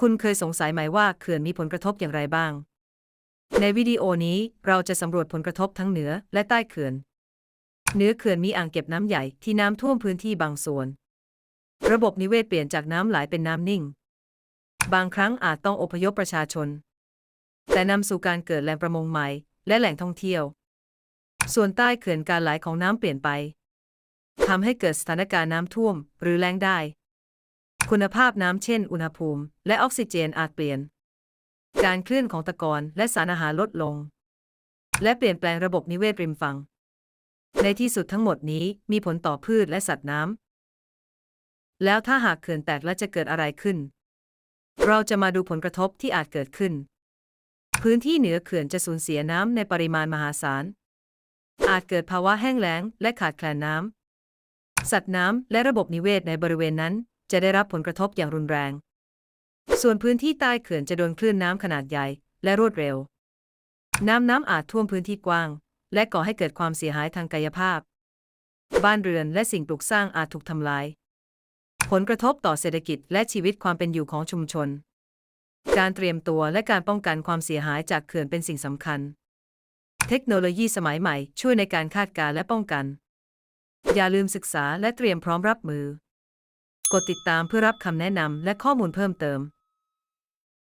คุณเคยสงสัยไหมว่าเขื่อนมีผลกระทบอย่างไรบ้าง ในวิดีโอนี้เราจะสำรวจผลกระทบทั้งเหนือและใต้เขื่อน เหนือเขื่อนมีอ่างเก็บน้ำใหญ่ที่น้ำท่วมพื้นที่บางส่วน ระบบนิเวศเปลี่ยนจากน้ำไหลเป็นน้ำนิ่ง บางครั้งอาจต้องอพยพประชาชน แต่นำสู่การเกิดแหล่งประมงใหม่ และแหล่งท่องเที่ยว ส่วนใต้เขื่อนการไหลของน้ำเปลี่ยนไปทำให้เกิดสถานการณ์น้ำท่วมหรือแล้งได้ คุณภาพน้ำเช่น อุณหภูมิ และออกซิเจนอาจเปลี่ยน การเคลื่อนของตะกอนและสารอาหารลดลง และเปลี่ยนแปลงระบบนิเวศริมฝั่ง ในที่สุดทั้งหมดนี้มีผลต่อพืชและสัตว์น้ำ แล้วถ้าหากเขื่อนแตกและจะเกิดอะไรขึ้น เราจะมาดูผลกระทบที่อาจเกิดขึ้น พื้นที่เหนือเขื่อนจะสูญเสียน้ำในปริมาณมหาศาล อาจเกิดภาวะแห้งแล้งและขาดแคลนน้ำสัตว์น้ำและระบบนิเวศในบริเวณนั้น จะได้รับผลกระทบอย่างรุนแรง ส่วนพื้นที่ใต้เขื่อนจะโดนคลื่นน้ำขนาดใหญ่และรวดเร็ว น้ำน้ำอาจท่วมพื้นที่กว้าง และก่อให้เกิดความเสียหายทางกายภาพ บ้านเรือนและสิ่งปลูกสร้างอาจถูกทำลาย ผลกระทบต่อเศรษฐกิจและชีวิตความเป็นอยู่ของชุมชน การเตรียมตัวและการป้องกันความเสียหายจากเขื่อนเป็นสิ่งสำคัญ เทคโนโลยีสมัยใหม่ช่วยในการคาดการณ์และป้องกัน อย่าลืมศึกษาและเตรียมพร้อมรับมือ กดติดตามเพื่อรับคำแนะนำและข้อมูลเพิ่มเติม